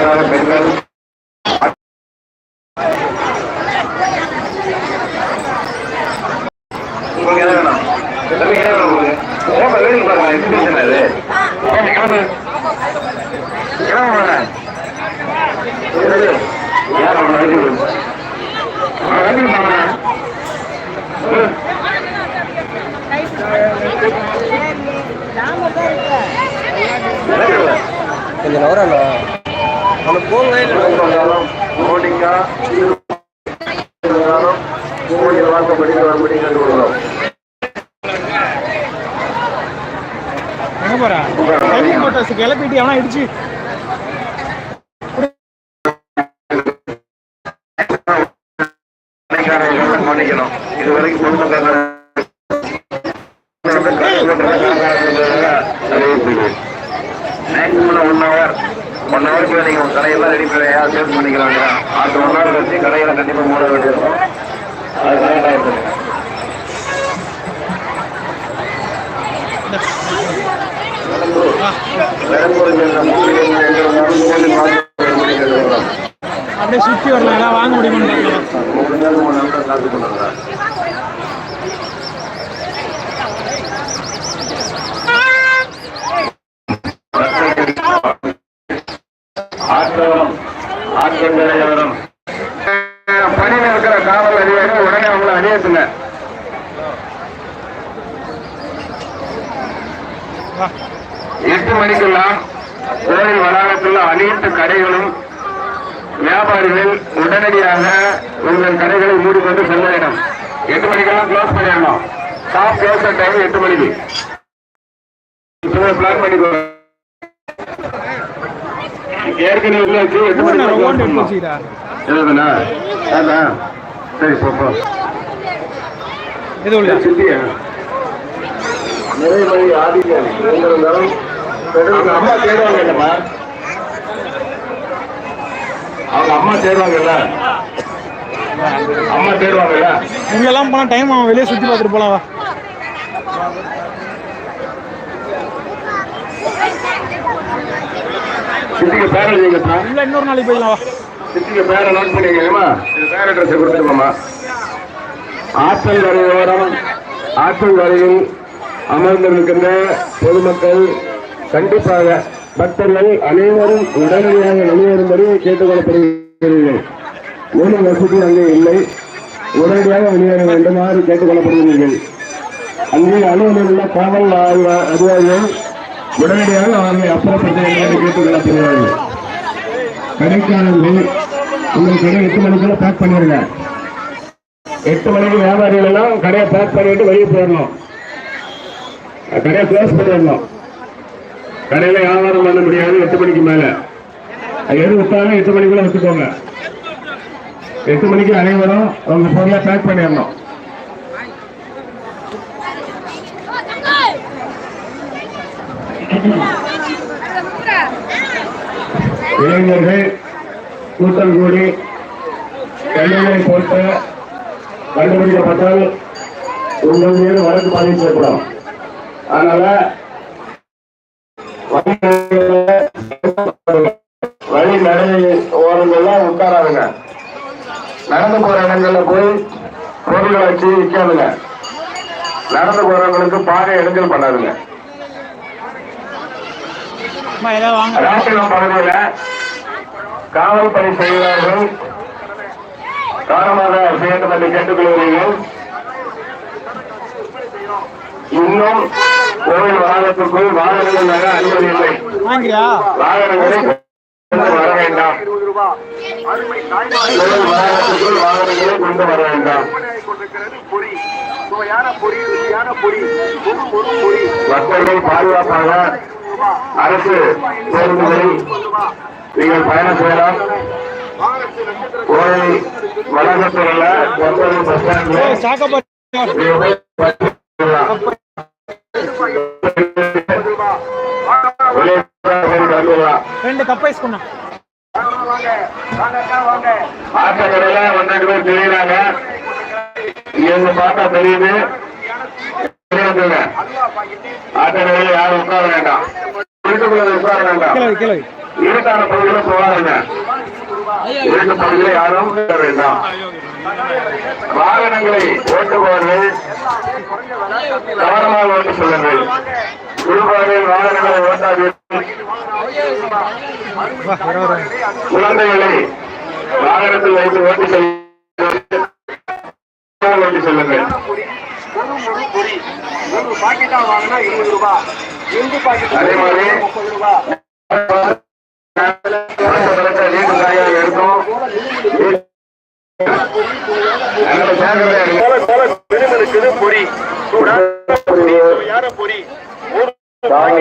இளைஞராக பெண்கள் உங்களுக்கு என்ன வேணும்? என்ன வேணும் உங்களுக்கு? ஏன் பாருங்க எக்ஸிபிஷன் அது? கிளம்பு. யார். கொஞ்சம் நவரண்ணா. அவனை போங்க இருந்தாலும் மோடிக்கா இருந்தாலும் மோடி வாக்கப்படி வரும்படி கண்டு கொள்கிறோம் எங்க போற. கிளம்பி போட்டோஸ் கிளப்பிட்டு எவனா இடிச்சு? மன்னிக்கணும். இது வரைக்கும் பொதுமக்கள் ஒன் ஹவர் ஒன் ஹவருக்கு நீங்க உங்க கடையெல்லாம் ரெடி பண்ணி சேல்ஸ் பண்ணிக்கலாங்க அடுத்த ஒன் ஹவர் கழிச்சு கடையில கண்டிப்பா மூட வேண்டியிருக்கும் அது கரெக்டாக இருக்குது. அப்படியே சுத்தி வரலாம். வாங்க முடியுமான்னு பார்க்கலாம் ஆற்றவரம் அதிகாரி உடனே அவங்களை அணியத்துங்க வா எட்டு மணிக்கெல்லாம் கோயில் வளாகத்தில் அனைத்து கடைகளும் வியாபாரிகள் உடனடியாக உங்கள் கடைகளை மூடிக்கொண்டு செல்ல வேண்டும். எட்டு மணிக்கெல்லாம் க்ளோஸ் பண்ணிடணும். ஷாப் க்ளோஸ் டைம் எட்டு மணிக்கு. பிளான் பண்ணிக்கோ. ஏற்கனவே எட்டு மணிக்கு எழுதுண்ணா அதான். சரி போ போ எது உள்ள சித்தியா இருந்தாலும் பெண்களுக்கு அம்மா தேடுவாங்க இல்லம்மா அவங்க அம்மா தேடுவாங்கல்ல அம்மா தேடுவாங்கல்ல இங்கெல்லாம் போனா டைம் அவன் வெளியே சுத்தி பார்த்துட்டு போலாம் இன்னொரு நாளைக்கு போயிடலாம் சிட்டிக்கு சித்திக்கு பேரை நோட் பண்ணிக்கங்கம்மா இது பேர் அட்ரஸ் கொடுத்துருக்கோம்மா ஆற்றங்கரை ஓரம் அமர்ந்திருக்கின்ற பொதுமக்கள் கண்டிப்பாக பக்தர்கள் அனைவரும் உடனடியாக வெளியேறும்படி கேட்டுக்கொள்ளப்படுகிறீர்கள் மூணு வசதி அங்கே இல்லை. உடனடியாக வெளியேற வேண்டுமாறு கேட்டுக்கொள்ளப்படுகிறீர்கள் அங்கே அலுவலர் உள்ள காவல் அதிகாரிகள் உடனடியாக அவர்களை அப்புறப்பட்டு என்று கேட்டுக்கொள்ளப்படுகிறார்கள் கடைக்காரர்கள் உங்கள் கடை எட்டு மணிக்குள்ள பேக் பண்ணிடுங்க எட்டு மணிக்கு வியாபாரிகள் எல்லாம் கடையை பேக் பண்ணிட்டு வெளியே போயிடணும். கடையை க்ளோஸ் பண்ணிடணும். கடையில வியாபாரம் பண்ண முடியாது எட்டு மணிக்கு மேல. அது எது விட்டாலும் எட்டு மணிக்குள்ள வச்சுக்கோங்க எட்டு மணிக்கு அனைவரும் உங்க பொருளை பேக் பண்ணிடணும். இளைஞர்கள் கூட்டம் கூடி கல்வியை போட்டு கண்டுபிடிக்கப்பட்டால் உங்கள் மீது வழக்கு பதிவு செய்யப்படும். அதனால வழி நடை ஓரங்கள்ல உட்காராதுங்க. நடந்து போற இடங்கள்ல போய் பொருள்களை வச்சு விற்காதுங்க நடந்து போறவங்களுக்கு பாதை இடைஞ்சல் பண்ணாதுங்க. ராசிபுரம் பகுதியில காவல் பணி செய்கிறார்கள் செய்ய வேண்டும் என்று கேட்டுக்கொள்கிறீர்கள் இன்னும் கோவில் வளாகத்திற்குள் வாகனங்கள் வர அனுமதி இல்லை. வாகனங்களை கொண்டு வர வேண்டாம். கோவில் வளாகத்திற்குள் வாகனங்களை கொண்டு வர வேண்டாம். மக்கள் பாதுகாப்பாக அரசு பேருந்துகளில் நீங்கள் பயணம் செய்யலாம். கோவை வளாகத்தில் உள்ள ஒன்பது பஸ் பாரு ரெண்டு கப் ஐஸ் கொண்டா ஆட்டக்கடையில பேர் தெரியுறாங்க. இங்க பார்த்தா தெரியுது. ஆட்டக்கடையில யாரும் உட்கார வேண்டாம். வீட்டுக்குள்ள உட்கார வேண்டாம். இருக்கான பகுதியில் போகாதுங்க. இருக்க பகுதியில் யாரும் வர வேண்டாம். வாகனங்களை ஓட்டுபவர்கள் கவனமாக ஓட்டு செல்லுங்கள். குடும்பங்களின் வாகனங்களை ஓட்டாதீர்கள். குழந்தைகளை வாகனத்தில் வைத்து ஓட்டி செல்லுங்கள். ஓட்டி செல்லுங்கள். ஒரு பாக்கெட்டா வாங்கினா இருபது ரூபாய் ரெண்டு பாக்கெட் அதே மாதிரி முப்பது ரூபாய் வீட்டு காயாக